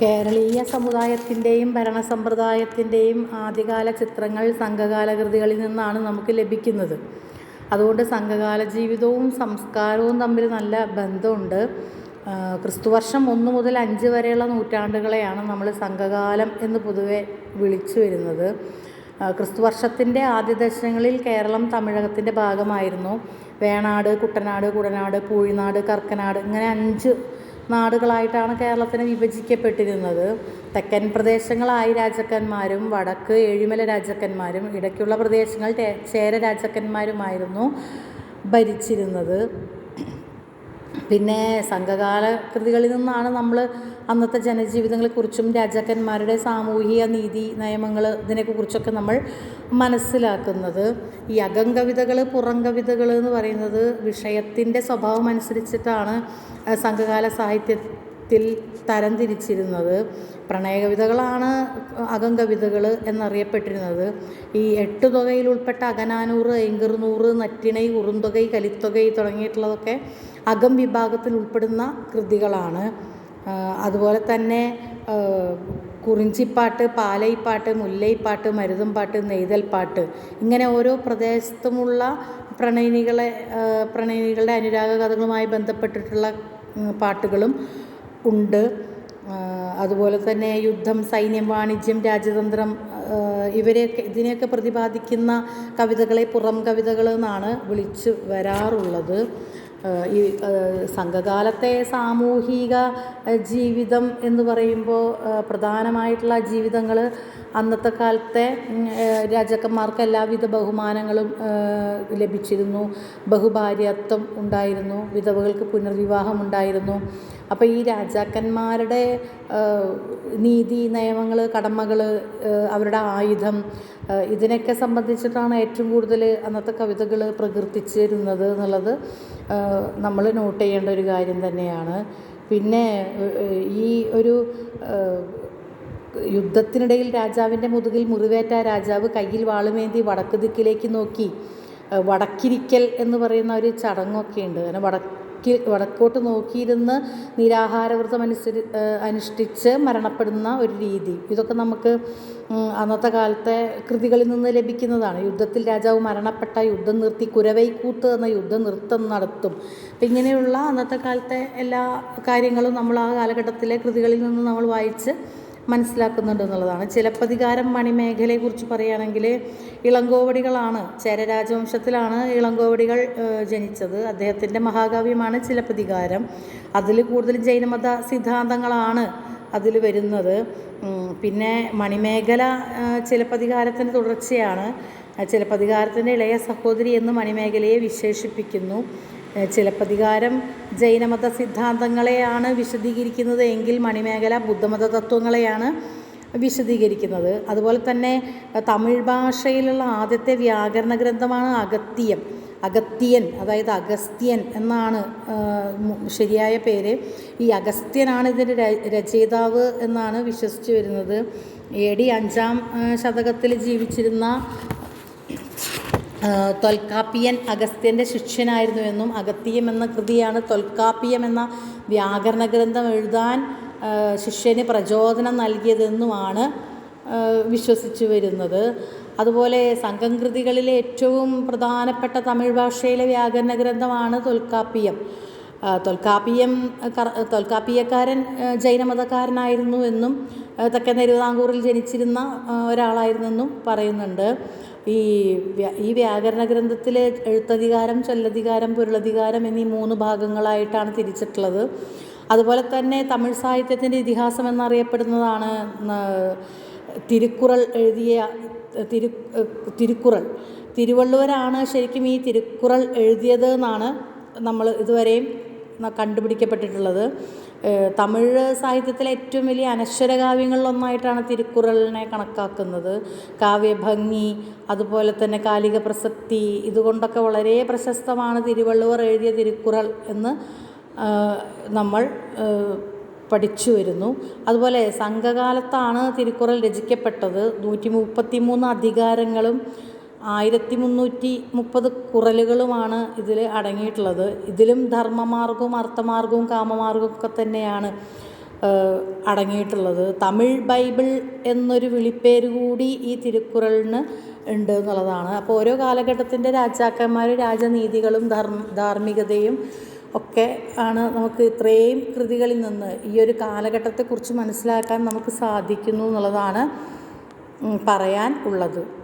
കേരളീയ സമുദായത്തിന്റെയും ഭരണസമ്പ്രദായത്തിന്റെയും ആദ്യകാല ചിത്രങ്ങൾ സംഘകാല കൃതികളിൽ നിന്നാണ് നമുക്ക് ലഭിക്കുന്നത്. അതുകൊണ്ട് സംഘകാല ജീവിതവും സംസ്കാരവും തമ്മിൽ നല്ല ബന്ധമുണ്ട്. ക്രിസ്തുവർഷം ഒന്ന് മുതൽ അഞ്ച് വരെയുള്ള നൂറ്റാണ്ടുകളെയാണ് നമ്മൾ സംഘകാലം എന്ന് പൊതുവെ വിളിച്ചു വരുന്നത്. ക്രിസ്തുവർഷത്തിന്റെ ആദ്യ ദശകങ്ങളിൽ കേരളം തമിഴകത്തിന്റെ ഭാഗമായിരുന്നു. വേണാട് കുട്ടനാട് കുടനാട് പൂഴിനാട് കർക്കനാട് ഇങ്ങനെ അഞ്ച് നാടുകളായിട്ടാണ് കേരളത്തിന് വിഭജിക്കപ്പെട്ടിരുന്നത്. തെക്കൻ പ്രദേശങ്ങളായി രാജാക്കന്മാരും വടക്ക് ഏഴിമല രാജാക്കന്മാരും ഇടയ്ക്കുള്ള പ്രദേശങ്ങൾ ചേര രാജാക്കന്മാരുമായിരുന്നു ഭരിച്ചിരുന്നത്. പിന്നെ സംഘകാല കൃതികളിൽ നിന്നാണ് നമ്മൾ അന്നത്തെ ജനജീവിതങ്ങളെക്കുറിച്ചും രാജാക്കന്മാരുടെ സാമൂഹിക നീതി നയമങ്ങൾ ഇതിനെക്കുറിച്ചൊക്കെ നമ്മൾ മനസ്സിലാക്കുന്നത്. ഈ അകം കവിതകൾ പുറം കവിതകൾ എന്ന് പറയുന്നത് വിഷയത്തിന്റെ സ്വഭാവം അനുസരിച്ചിട്ടാണ് സംഘകാല സാഹിത്യത്തിൽ തരംതിരിച്ചിരുന്നത് പ്രണയകവിതകളാണ് അകം കവിതകൾ എന്നറിയപ്പെട്ടിരുന്നത്. ഈ എട്ട് തുകയിൽ ഉൾപ്പെട്ട അകനാനൂറ് ഐങ്കറുനൂറ് നറ്റിണൈ ഉറുന്തുകൈ കലിത്തുകൈ തുടങ്ങിയിട്ടുള്ളതൊക്കെ അകം വിഭാഗത്തിൽ ഉൾപ്പെടുന്ന കൃതികളാണ്. അതുപോലെ തന്നെ കുറിഞ്ചിപ്പാട്ട് പാലൈപ്പാട്ട് മുല്ലൈപ്പാട്ട് മരുതംപാട്ട് നെയ്തൽപ്പാട്ട് ഇങ്ങനെ ഓരോ പ്രദേശത്തുമുള്ള പ്രണയിനികളെ പ്രണയിനികളുടെ അനുരാഗ കഥകളുമായി ബന്ധപ്പെട്ടിട്ടുള്ള പാട്ടുകളും ഉണ്ട്. അതുപോലെ തന്നെ യുദ്ധം സൈന്യം വാണിജ്യം രാജതന്ത്രം ഇവരെയൊക്കെ ഇതിനെയൊക്കെ പ്രതിപാദിക്കുന്ന കവിതകളെ പുറം കവിതകൾ എന്നാണ് വിളിച്ചു വരാറുള്ളത്. ഈ സംഘകാലത്തെ സാമൂഹിക ജീവിതം എന്ന് പറയുമ്പോൾ പ്രധാനമായിട്ടുള്ള ജീവിതങ്ങൾ അന്നത്തെ കാലത്തെ രാജാക്കന്മാർക്ക് എല്ലാവിധ ബഹുമാനങ്ങളും ലഭിച്ചിരുന്നു. ബഹുഭാര്യത്വം ഉണ്ടായിരുന്നു. വിധവകൾക്ക് പുനർവിവാഹം ഉണ്ടായിരുന്നു. അപ്പോൾ ഈ രാജാക്കന്മാരുടെ നീതി നിയമങ്ങൾ കടമകൾ അവരുടെ ആയുധം ഇതിനൊക്കെ സംബന്ധിച്ചിട്ടാണ് ഏറ്റവും കൂടുതൽ അന്നത്തെ കവിതകൾ പ്രകീർത്തിച്ചിരുന്നത് എന്നുള്ളത് നമ്മൾ നോട്ട് ചെയ്യേണ്ട ഒരു കാര്യം തന്നെയാണ്. പിന്നെ ഈ ഒരു യുദ്ധത്തിനിടയിൽ രാജാവിന്റെ മുതുകിൽ മുറിവേറ്റ രാജാവ് കയ്യിൽ വാളുമേന്തി വടക്ക് ദിക്കിലേക്ക് നോക്കി വടക്കിരിക്കൽ എന്ന് പറയുന്ന ഒരു ചടങ്ങൊക്കെ ഉണ്ട് അങ്ങനെ വടക്ക് വടക്കോട്ട് നോക്കിയിരുന്ന് നിരാഹാരവ്രതം അനുസരി അനുഷ്ഠിച്ച് മരണപ്പെടുന്ന ഒരു രീതി. ഇതൊക്കെ നമുക്ക് അന്നത്തെ കാലത്തെ കൃതികളിൽ നിന്ന് ലഭിക്കുന്നതാണ്. യുദ്ധത്തിൽ രാജാവ് മരണപ്പെട്ട യുദ്ധം നിർത്തി കുരവൈക്കൂത്ത് എന്ന യുദ്ധം നൃത്തം നടത്തും. അപ്പം ഇങ്ങനെയുള്ള അന്നത്തെ കാലത്തെ എല്ലാ കാര്യങ്ങളും നമ്മൾ ആ കാലഘട്ടത്തിലെ കൃതികളിൽ നിന്ന് നമ്മൾ വായിച്ച് മനസ്സിലാക്കുന്നുണ്ട് എന്നുള്ളതാണ് ചിലപ്പതികാരം മണിമേഖലയെക്കുറിച്ച് പറയുകയാണെങ്കിൽ ഇളങ്കോവടികളാണ് ചേരരാജവംശത്തിലാണ് ഇളങ്കോവടികൾ ജനിച്ചത്. അദ്ദേഹത്തിന്റെ മഹാകാവ്യമാണ് ചിലപ്പതികാരം അതിൽ കൂടുതൽ ജൈനമത സിദ്ധാന്തങ്ങളാണ് അതിൽ വരുന്നത്. പിന്നെ മണിമേഖല ചിലപ്പതികാരത്തിന്റെ തുടർച്ചയാണ്. ചിലപ്പതികാരത്തിന്റെ ഇളയ സഹോദരി എന്ന് മണിമേഖലയെ വിശേഷിപ്പിക്കുന്നു. ചിലപ്പതികാരം ജൈനമത സിദ്ധാന്തങ്ങളെയാണ് വിശദീകരിക്കുന്നത് എങ്കിൽ മണിമേഖല ബുദ്ധമത തത്വങ്ങളെയാണ് വിശദീകരിക്കുന്നത്. അതുപോലെ തന്നെ തമിഴ് ഭാഷയിലുള്ള ആദ്യത്തെ വ്യാകരണ ഗ്രന്ഥമാണ് അഗത്യം അഗത്യൻ അതായത് അഗസ്ത്യൻ എന്നാണ് ശരിയായ പേര്. ഈ അഗസ്ത്യനാണ് ഇതിന്റെ രചയിതാവ് എന്നാണ് വിശ്വസിച്ച് വരുന്നത്. എ ഡി അഞ്ചാം ശതകത്തിൽ ജീവിച്ചിരുന്ന തൊൽക്കാപ്പിയൻ അഗസ്ത്യന്റെ ശിഷ്യനായിരുന്നു എന്നും അഗത്തിയം എന്ന കൃതിയാണ് തൊൽക്കാപ്പിയം എന്ന വ്യാകരണ ഗ്രന്ഥം എഴുതാൻ ശിഷ്യന് പ്രചോദനം നൽകിയതെന്നുമാണ് വിശ്വസിച്ചു വരുന്നത്. അതുപോലെ സംഘം കൃതികളിലെ ഏറ്റവും പ്രധാനപ്പെട്ട തമിഴ് ഭാഷയിലെ വ്യാകരണ ഗ്രന്ഥമാണ് തൊൽക്കാപ്പിയം തൊൽക്കാപ്പിയം തൊൽക്കാപ്പിയക്കാരൻ ജൈനമതക്കാരനായിരുന്നു എന്നും തെക്കൻ തിരുവിതാംകൂറിൽ ജനിച്ചിരുന്ന ഒരാളായിരുന്നെന്നും പറയുന്നുണ്ട്. ഈ ഈ വ്യാകരണ ഗ്രന്ഥത്തിലെ എഴുത്തധികാരം ചൊല്ലധികാരം പൊരുളധികാരം എന്നീ മൂന്ന് ഭാഗങ്ങളായിട്ടാണ് തിരിച്ചിട്ടുള്ളത്. അതുപോലെ തന്നെ തമിഴ് സാഹിത്യത്തിന്റെ ഇതിഹാസം എന്നറിയപ്പെടുന്നതാണ് തിരുക്കുറൾ എഴുതിയ തിരു തിരുക്കുറൾ. തിരുവള്ളുവരാണ് ശരിക്കും ഈ തിരുക്കുറൾ എഴുതിയത് എന്നാണ് നമ്മൾ ഇതുവരെയും കണ്ടുപിടിക്കപ്പെട്ടിട്ടുള്ളത്. തമിഴ് സാഹിത്യത്തിലെ ഏറ്റവും വലിയ അനശ്വര കാവ്യങ്ങളിലൊന്നായിട്ടാണ് തിരുക്കുറളിനെ കണക്കാക്കുന്നത്. കാവ്യഭംഗി അതുപോലെ തന്നെ കാലിക പ്രസക്തി ഇതുകൊണ്ടൊക്കെ വളരെ പ്രശസ്തമാണ് തിരുവള്ളുവർ എഴുതിയ തിരുക്കുറൾ എന്ന് നമ്മൾ പഠിച്ചു വരുന്നു. അതുപോലെ സംഘകാലത്താണ് തിരുക്കുറൽ രചിക്കപ്പെട്ടത്. നൂറ്റി മുപ്പത്തി മൂന്ന് അധികാരങ്ങളും ആയിരത്തി മുന്നൂറ്റി മുപ്പത് കുറലുകളുമാണ് ഇതിൽ അടങ്ങിയിട്ടുള്ളത്. ഇതിലും ധർമ്മമാർഗവും അർത്ഥമാർഗവും കാമമാർഗവും ഒക്കെ തന്നെയാണ് അടങ്ങിയിട്ടുള്ളത്. തമിഴ് ബൈബിൾ എന്നൊരു വിളിപ്പേര് കൂടി ഈ തിരുക്കുറളിന് ഉണ്ട് എന്നുള്ളതാണ്. അപ്പോൾ ഓരോ കാലഘട്ടത്തിന്റെ രാജാക്കന്മാർ രാജനീതികളും ധർമ്മ ധാർമ്മികതയും ഒക്കെ ആണ് നമുക്ക് ഇത്രയും കൃതികളിൽ നിന്ന് ഈ ഒരു കാലഘട്ടത്തെക്കുറിച്ച് മനസ്സിലാക്കാൻ നമുക്ക് സാധിക്കുന്നു എന്നുള്ളതാണ് പറയാൻ ഉള്ളത്.